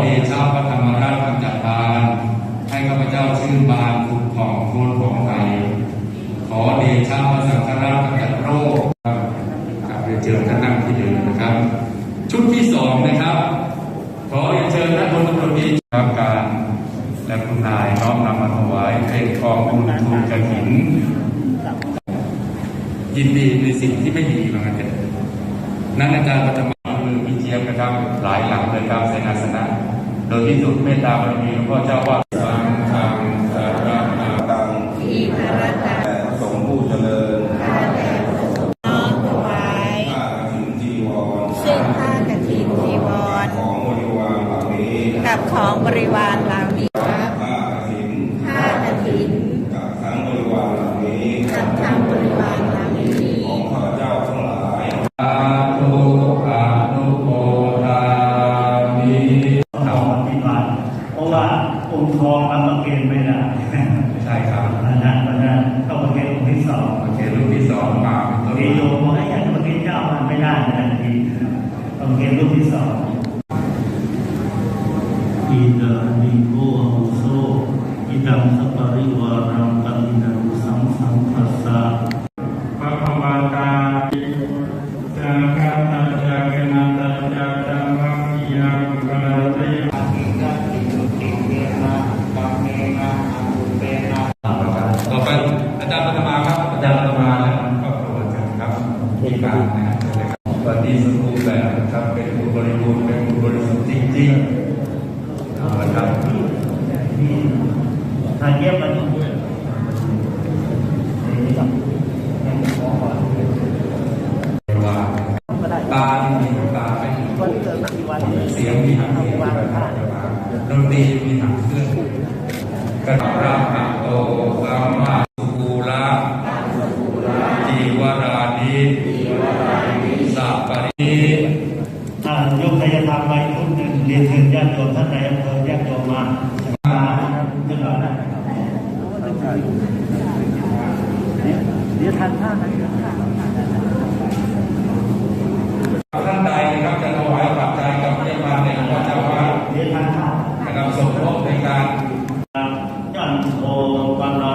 เดชะพระธรรมราชกำจัดทานให้ข้าพเจ้าชื่นบานผุดผ่องโคนของไทยขอเดชะพระสังฆราชกำจัดโรคกลับเรียนเชิญท่านนั่งที่เดิมนะครับ ชุดที่สองนะครับ ขอเรียนเชิญท่านพลตำรวจตรีครับการ และคุณนายน้อมนำมาถวายเป็นกองทุนทุนกระถิน ยินดีในสิ่งที่ไม่ดีเหมือนกันเถอะนั่นอาจารย์ปฐมามือพี่เจี๊ยบนะครับหลายหลังเลยครับเสนาสนะ โดยที่สุดเมตตาบารมีหลวงพ่อเจ้าว่าสังฆังสารนาตังที่พ ด้นะทีต้องประเคนรูปที่สองอิดานิโกอาโซอิดังสัปปริวารังปฏินังสังสังคัสสะพระพมาตาจังกัตตะจักนันตะจักจังมังยังกะเตต่อไปอาจารย์ปฐมาครับอาจารย์ปฐมาและครอบครัวเชิญครับที่กลางนะครับเชิญเลยครับ ทธิ์จริงๆเอาละครับทานเยี่ยมมันนี่ครับขอก่อนว่าตามีตาไม่มีวันเกิดกี่วันเสียงมีหางเสียงดนตรีมีหางเครื่องกระราหะโตสัมมาสุกูละจีวรานิสัพปริยกายธรรมไปชุดหนึ่ง เรียนเชิญญาติโยมท่านในอำเภอญาติโยมมามาขึ้นมาได้เดี๋ยวทานข้าวนะท่านใดนะครับจะถวายปัจจัยกับพระบาลในหลวงพ่อเจ้าว่าเดี๋ยวทานข้าวนะครับสมทบในการจันโทปนาร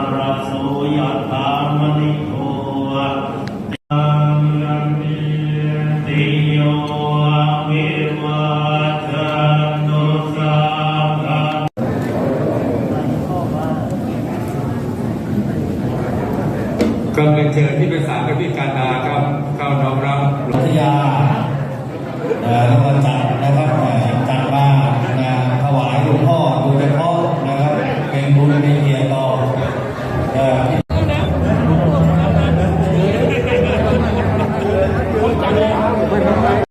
ำรับเรียนเชิญที่เป็นสษากับพี่การดาครับเข้าน้อมรับรัตยาแล้วก็จัด